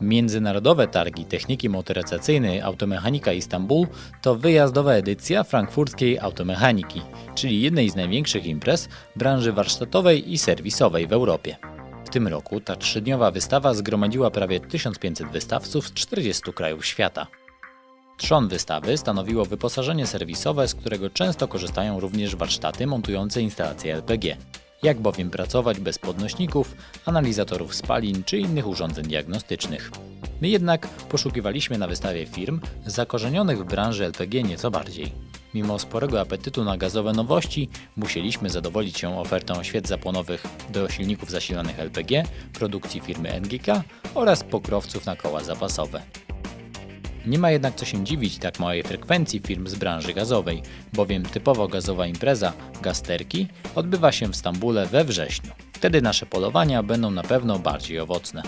Międzynarodowe Targi Techniki Motoryzacyjnej Automechanika Istanbul to wyjazdowa edycja frankfurckiej automechaniki, czyli jednej z największych imprez branży warsztatowej i serwisowej w Europie. W tym roku ta trzydniowa wystawa zgromadziła prawie 1500 wystawców z 40 krajów świata. Trzon wystawy stanowiło wyposażenie serwisowe, z którego często korzystają również warsztaty montujące instalacje LPG. Jak bowiem pracować bez podnośników, analizatorów spalin czy innych urządzeń diagnostycznych. My jednak poszukiwaliśmy na wystawie firm zakorzenionych w branży LPG nieco bardziej. Mimo sporego apetytu na gazowe nowości, musieliśmy zadowolić się ofertą świec zapłonowych do silników zasilanych LPG, produkcji firmy NGK oraz pokrowców na koła zapasowe. Nie ma jednak co się dziwić tak małej frekwencji firm z branży gazowej, bowiem typowo gazowa impreza Gasterki odbywa się w Stambule we wrześniu. Wtedy nasze polowania będą na pewno bardziej owocne.